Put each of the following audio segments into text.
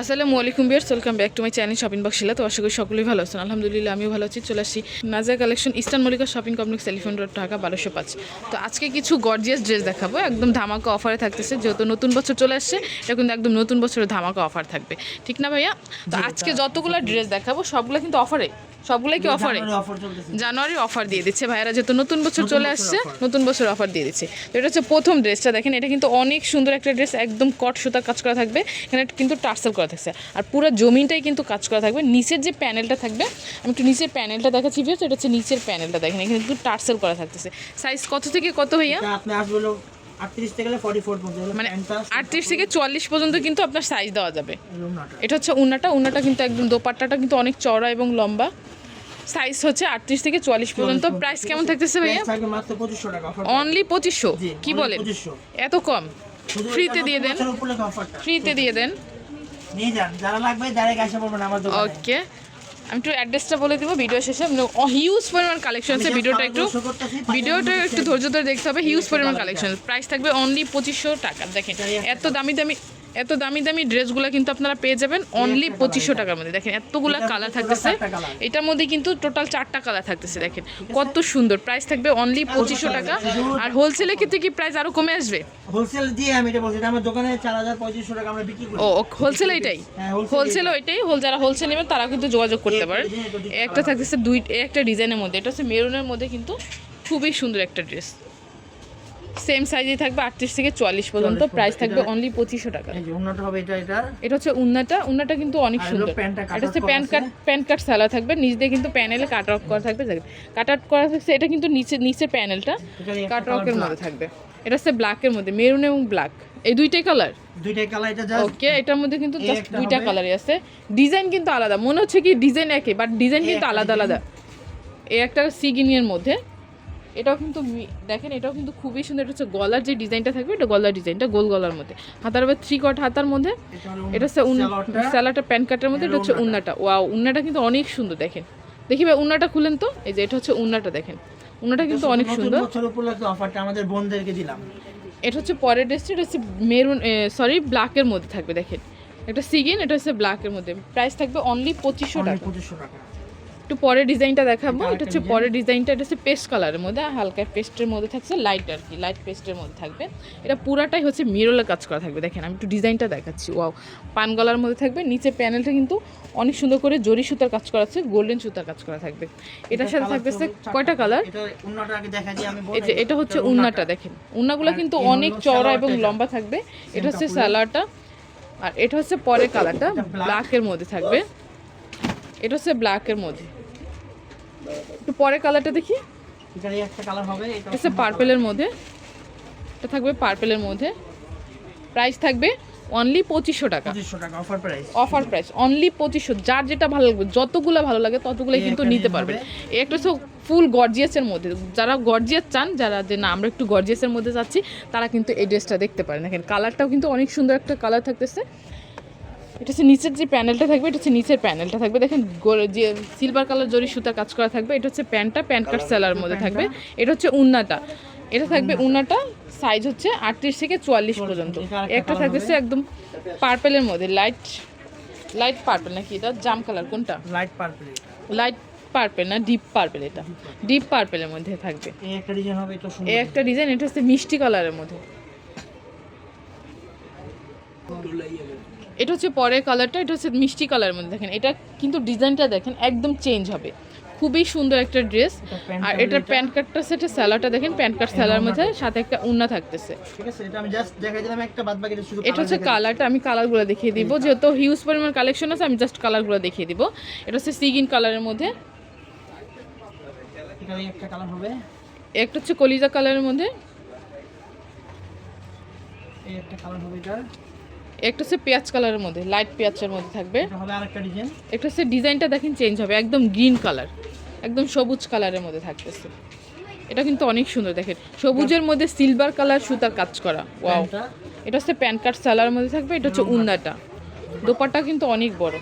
আসসালামু আলাইকুম বিয়ার্স welcome back to my channel shopping box Shila. তো আশা করি সকলেই ভালো আছেন। আলহামদুলিল্লাহ আমিও ভালো আছি। চলে আসছি Nazia collection eastern Mallika shopping complex elephant road Dhaka বারোশো পাঁচ। তো আজকে কিছু গর্জিয়াস ড্রেস দেখাবো। একদম ধামাকা অফারে থাকতেছে। যেহেতু নতুন বছর চলে আসছে এটা কিন্তু একদম নতুন বছরের ধামাকা অফার থাকবে। ঠিক না ভাইয়া? তো আজকে যতগুলো ড্রেস দেখাবো সবগুলো কিন্তু অফারে সবগুলোই কি অফারে অফার জানুয়ারি অফার দিয়ে দিচ্ছে। ভাইয়ারা যেহেতু নতুন বছর চলে আসছে নতুন বছর অফার দিয়ে দিচ্ছে। তো এটা হচ্ছে প্রথম ড্রেসটা দেখেন এটা কিন্তু অনেক সুন্দর একটা ড্রেস একদম কট সুতার কাজ করা থাকবে। এখানে কিন্তু টার্সেল করা থাকছে। আর পুরো জমিনটাই কিন্তু কাজ করা থাকবে। নিচের যে প্যানেলটা থাকবে আমি একটু নিচের প্যানেলটা দেখাচ্ছি ভিউস এটা হচ্ছে নিচের প্যানেলটা দেখেন এখানে কিন্তু টার্সেল করা থাকতেছে। সাইজ কত থেকে কত ভাইয়া? আপনি আসবে হলো 38 থেকে 44 পর্যন্ত হলো মানে আটত্রিশ থেকে চুয়াল্লিশ পর্যন্ত কিন্তু আপনার সাইজ দেওয়া যাবে। এটা হচ্ছে উন্নাটা উন্নাটা কিন্তু একদম দোপাট্টাটা কিন্তু অনেক চড়া এবং লম্বা। সাইজ হচ্ছে আটত্রিশ থেকে চুয়াল্লিশ পর্যন্ত। প্রাইস কেমন থাকতেছে ভাইয়া? প্রাইস থাকবে মাত্র 2500 টাকা অনলি পঁচিশশো? কি বলেন? এত কম? ফ্রিতে দিয়ে দেন। ফ্রিতে দিয়ে দেন। নিয়ে যান যারা লাগবে ডাইরেক্ট আসা পড়বেন আমার দোকানে। ওকে আমি একটু অ্যাড্রেসটা বলে দিব ভিডিও শেষে। হিউজ পরিমাণ কালেকশন আছে ভিডিওটা একটু ভিডিওটা একটু ধৈর্য ধরে দেখতে হবে হিউজ পরিমাণ কালেকশন প্রাইস থাকবে অনলি পঁচিশশো টাকা। দেখেন এত দামি দামি এত দামি দামি ড্রেসগুলো কিন্তু আপনারা পেয়ে যাবেন অনলি পঁচিশশো টাকার মধ্যে। দেখেন এতগুলা কালার থাকতেছে। এটার মধ্যে কিন্তু টোটাল চারটা কালার থাকতেছে দেখেন। কত সুন্দর। প্রাইস থাকবে অনলি পঁচিশশো টাকা। আর হোলসেলের ক্ষেত্রে কি প্রাইস আরও কমে আসবে? হোলসেল দিয়ে আমি এটা বলছি আমার দোকানে 4500 টাকা আমরা বিক্রি করি। ও হোলসেল এটাই? হ্যাঁ, হোলসেল ওইটাই। হোল যারা হোলসেল নেবেন তারা কিন্তু যোগাযোগ করতে পারেন। একটা থাকতেছে দুই একটা ডিজাইনের মধ্যে। এটা হচ্ছে মেরুনের মধ্যে কিন্তু খুবই সুন্দর একটা ড্রেস সেম সাইজে থাকবে আটত্রিশ থেকে চুয়াল্লিশ পর্যন্ত 44 প্রাইস থাকবে অনলি পঁচিশশো টাকা। হবে এটা এটা? এটা হচ্ছে উন্নাটা উন্নাটা কিন্তু অনেক সুন্দর। এটা হচ্ছে প্যান্ট কাট প্যান্ট কাট সালা থাকবে নিচ দিয়ে কিন্তু প্যানেলে কাট অফ করা থাকবে কাট আউট করা থাকছে এটা কিন্তু নিচে নিচের প্যানেলটা কাট অফের মধ্যে থাকবে। এটা হচ্ছে ব্ল্যাকের মধ্যে মেরুন এবং ব্ল্যাক এই দুইটাই কালার দুইটাই কালার এটা জাস্ট ওকে এটার মধ্যে কিন্তু জাস্ট দুইটা কালারই আছে। ডিজাইন কিন্তু আলাদা মনে হচ্ছে কি ডিজাইন একই বাট ডিজাইন কিন্তু আলাদা আলাদা। এই একটা সিগিনিয়ার মধ্যে। এটাও কিন্তু দেখেন এটাও কিন্তু খুবই সুন্দর। এটা হচ্ছে গলার যে ডিজাইনটা থাকবে এটা গলার ডিজাইনটা গোল গলার মধ্যে। হাতার আবার থ্রি কট হাতার মধ্যে। এটা হচ্ছে। স্যালাটা প্যান্ট কাটের মধ্যে এটা হচ্ছে উন্নাটা। ওয়াও উন্নাটা কিন্তু অনেক সুন্দর দেখেন। দেখি ভাই উন্নাটা খুলেন তো। এই যে এটা হচ্ছে উন্নাটা দেখেন। উন্নাটা কিন্তু অনেক সুন্দর। বছর উপলক্ষে অফারটা আমাদের বোনদেরকে দিলাম। এটা হচ্ছে পরের ড্রেসটা এটা হচ্ছে মেরুন সরি ব্ল্যাকের মধ্যে থাকবে দেখেন। এটা সিগিন এটা হচ্ছে ব্ল্যাকের মধ্যে। প্রাইস থাকবে অনলি পঁচিশশো টাকা। 2500 টাকা। একটু পরে ডিজাইনটা দেখাবো। এটা হচ্ছে পরের ডিজাইনটা এটা হচ্ছে পেস্ট কালারের মধ্যে হালকা পেস্টের মধ্যে থাকছে লাইট আর কি লাইট পেস্টের মধ্যে থাকবে। এটা পুরাটাই হচ্ছে মিরলের কাজ করা থাকবে। দেখেন আমি একটু ডিজাইনটা দেখাচ্ছি। ওয়াও পান গলার মধ্যে থাকবে নিচে প্যানেলটা কিন্তু অনেক সুন্দর করে জরি সুতার কাজ করা আছে গোল্ডেন সুতার কাজ করা থাকবে। এটার সাথে থাকতেছে কয়টা কালার এটা হচ্ছে উন্নাটা দেখেন। উন্নাগুলো কিন্তু অনেক চওড়া এবং লম্বা থাকবে। এটা হচ্ছে। স্যালাডটা আর এটা হচ্ছে পরের কালারটা ব্ল্যাকের মধ্যে থাকবে। এটা হচ্ছে ব্ল্যাকের মধ্যে। একটু পরের কালারটা দেখি। এটারই একটা কালার হবে এটা পার্পেলের মধ্যে। এটা থাকবে পার্পেলের মধ্যে। প্রাইস থাকবে অনলি পঁচিশশো টাকা। 2500 টাকা offer price offer price only পঁচিশশো। যার যেটা ভালো লাগবে যতগুলো ভালো লাগে ততগুলোই কিন্তু নিতে পারবেন একটা হচ্ছে ফুল গর্জিয়াসের মধ্যে। যারা গর্জিয়াস চান যারা যে না আমরা একটু গর্জিয়াসের মধ্যে যাচ্ছি তারা কিন্তু এই ড্রেসটা দেখতে পারেন। দেখেন কালারটাও কিন্তু অনেক সুন্দর একটা কালার থাকতেছে। এটা হচ্ছে নিচের যে প্যানেলটা থাকবে এটা হচ্ছে নিচের প্যানেলটা থাকবে। দেখেন গোল- যে সিলভার কালার জরি সুতা কাজ করা থাকবে এটা হচ্ছে প্যান্টটা প্যান্ট কাট সেলার মধ্যে থাকবে। এটা হচ্ছে উন্নাটা। এটা থাকবে উন্নাটা। সাইজ হচ্ছে আটত্রিশ থেকে চুয়াল্লিশ পর্যন্ত। একটা থাকতেছে একদম পার্পেলের মধ্যে লাইট লাইট পার্পেল নাকি এটা? জাম কালার কোনটা? লাইট পার্পেল লাইট পার্পেল না ডিপ পার্পেল এটা। ডিপ পার্পেলের মধ্যে থাকবে। এই একটা ডিজাইন এটা হচ্ছে মিষ্টি কালারের মধ্যে। এটা হচ্ছে পরের কালারটা এটা হচ্ছে মিষ্টি কালারের মধ্যে দেখেন। এটা কিন্তু ডিজাইনটা দেখেন একদম চেঞ্জ হবে। খুবই সুন্দর একটা ড্রেস আর এটার প্যান্ট কাটটা সেটা স্যালাটা দেখেন প্যান্ট কাট স্যালার মধ্যে সাথে একটা উন্না থাকতেছে। ঠিক আছে এটা আমি জাস্ট দেখাই দিলাম একটা বাদ বাকি শুধু এটা হচ্ছে কালারটা আমি কালারগুলো দেখিয়ে দিব। যেহেতু হিউজ পরিমাণ কালেকশন আছে আমি জাস্ট কালারগুলো দেখিয়ে দিব। এটা হচ্ছে সিগিন কালারের মধ্যে। একটা কালার হবে। একটা হচ্ছে কলিজা কালারের মধ্যে। একটা কালার হবে এটা একটা হচ্ছে পেঁয়াজ কালারের মধ্যে লাইট পেঁয়াজের মধ্যে থাকবে। একটা হচ্ছে ডিজাইনটা দেখেন চেঞ্জ হবে একদম গ্রিন কালার একদম সবুজ কালারের মধ্যে থাকতেছে। এটা কিন্তু অনেক সুন্দর দেখেন সবুজের মধ্যে সিলভার কালার সুতার কাজ করা ওয়াও এটা হচ্ছে প্যান কার্ড সালার মধ্যে থাকবে এটা হচ্ছে উন্নাটা। দোপাট্টা কিন্তু অনেক বড়।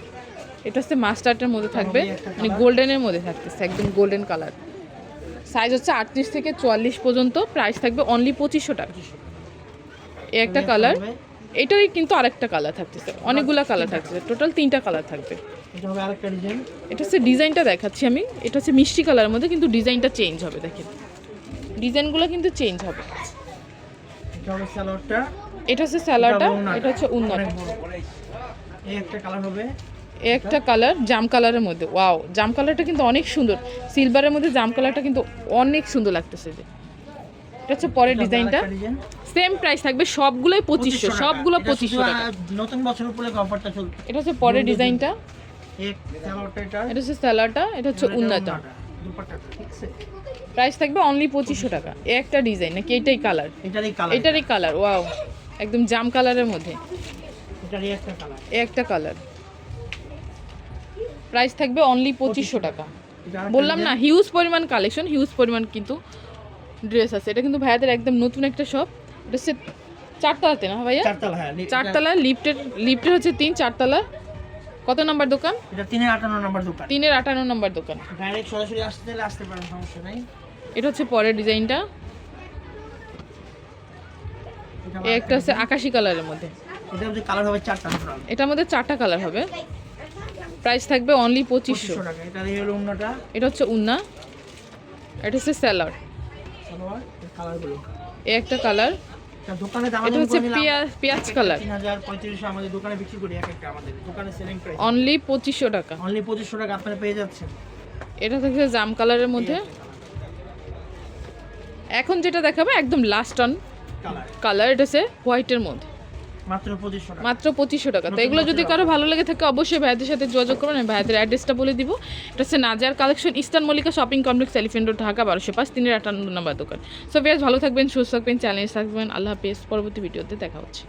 এটা হচ্ছে মাস্টার্ডের মধ্যে থাকবে মানে গোল্ডেনের মধ্যে থাকতেছে একদম গোল্ডেন কালার সাইজ হচ্ছে আটত্রিশ থেকে চুয়াল্লিশ পর্যন্ত প্রাইস থাকবে অনলি পঁচিশশো টাকা। একটা কালার এটাই কিন্তু আরেকটা কালার থাকতেছে। অনেকগুলা কালার থাকতেছে। টোটাল তিনটা কালার থাকবে। এটা হচ্ছে ডিজাইনটা দেখাচ্ছি আমি। এটা হচ্ছে মিষ্টি কালারের মধ্যে কিন্তু ডিজাইনটা চেঞ্জ হবে দেখেন। ডিজাইনগুলো কিন্তু চেঞ্জ হবে। এটা হচ্ছে স্যালাডটা এটা হচ্ছে একটা কালার হবে। এ একটা কালার জাম কালারের মধ্যে। ওয়াও জাম কালারটা কিন্তু অনেক সুন্দর। সিলভারের মধ্যে জাম কালারটা কিন্তু অনেক সুন্দর লাগতেছে যে। এটা হচ্ছে পরের ডিজাইনটা সেম প্রাইস থাকবে সবগুলোই পঁচিশশো। সবগুলো পঁচিশশো টাকা। নতুন বছর উপলক্ষে অফারটা চলবে এটা হচ্ছে পরের ডিজাইনটা। এটা। হচ্ছে স্যালাডটা এটা হচ্ছে উন্নাটা আছে। প্রাইস থাকবে অনলি পঁচিশশো টাকা। একটা ডিজাইন নাকি এটাই কালার এটারই কালার এটারই কালার ওয়াও একদম জাম কালারের মধ্যে। এটারই একটা কালার এ একটা কালার প্রাইস থাকবে অনলি পঁচিশশো টাকা। বললাম না হিউজ পরিমাণ কালেকশন হিউজ পরিমাণ কিন্তু ড্রেস আছে। এটা কিন্তু ভাইয়াদের একদম নতুন একটা শপ এটা হচ্ছে চারতলাতে না ভাইয়া? চারতলা হ্যাঁ চারতলা লিফটের লিফটের হচ্ছে তিন চারতলা। কত নাম্বার দোকান? এটা তিনের আটান্ন নম্বর দোকান। তিনের আটান্ন নাম্বার দোকান। ডাইরেক্ট সরাসরি আসতে চাইলে আসতে পারেন সমস্যা নাই। এটা হচ্ছে পরের ডিজাইনটা। একটা হচ্ছে আকাশি কালারের মধ্যে। এটা হচ্ছে কালার হবে চারটা এটার মধ্যে চারটা কালার হবে। প্রাইস থাকবে অনলি পঁচিশশো। টাকা। এটা হলো অন্যটা এটা হচ্ছে উন্না। এটা হচ্ছে স্যালাড কালারগুলো এ একটা কালার দোকানে দাম এটা হচ্ছে পেঁয়াজ পেঁয়াজ কালার। তিন হাজার পঁয়ত্রিশশো আমাদের দোকানে বিক্রি করি এক একটা আমাদের। দোকানে সেলিং প্রাইস অনলি টাকা। অনলি পঁচিশশো টাকা আপনারা পেয়ে যাচ্ছেন। এটা জাম কালারের মধ্যে। এখন যেটা দেখাবো একদম লাস্ট অন কালার এটা হচ্ছে হোয়াইটের মধ্যে। মাত্র পঁচিশশো টাকা। তো এগুলো যদি কারও ভালো লেগে থাকে অবশ্যই ভাইদের সাথে যোগাযোগ করবেন আমি ভাইদের অ্যাড্রেসটা বলে দিব। এটা হচ্ছে Nazar collection eastern Mallika shopping complex elephant road Dhaka বারোশো পাঁচ তিনের আটান্ন নম্বর দোকান। সো বেশ ভালো থাকবেন সুস্থ থাকবেন চ্যালেঞ্জ থাকবেন। আল্লাহ হাফেজ। পরবর্তী ভিডিওতে দেখা হচ্ছে।